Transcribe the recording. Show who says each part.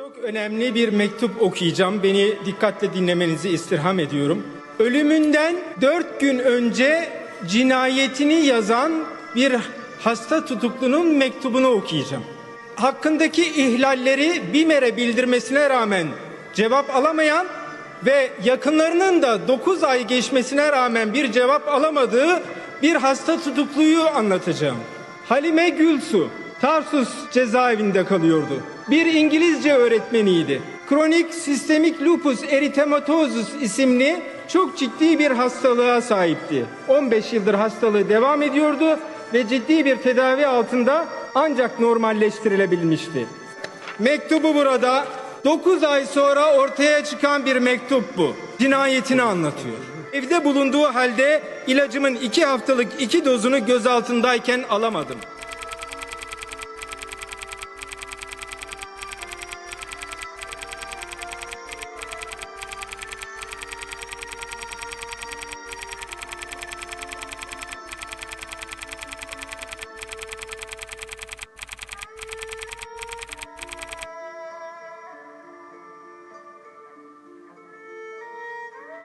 Speaker 1: Çok önemli bir mektup okuyacağım. Beni dikkatle dinlemenizi istirham ediyorum. Ölümünden dört gün önce cinayetini yazan bir hasta tutuklunun mektubunu okuyacağım. Hakkındaki ihlalleri BİMER'e bildirmesine rağmen cevap alamayan ve yakınlarının da 9 ay geçmesine rağmen bir cevap alamadığı bir hasta tutukluyu anlatacağım. Halime Gülsu Tarsus cezaevinde kalıyordu. Bir İngilizce öğretmeniydi. Kronik sistemik lupus eritematosus isimli çok ciddi bir hastalığa sahipti. 15 yıldır hastalığı devam ediyordu ve ciddi bir tedavi altında ancak normalleştirilebilmişti. Mektubu burada 9 ay sonra ortaya çıkan bir mektup bu. Cinayetini anlatıyor. Evde bulunduğu halde ilacımın 2 haftalık 2 dozunu gözaltındayken alamadım.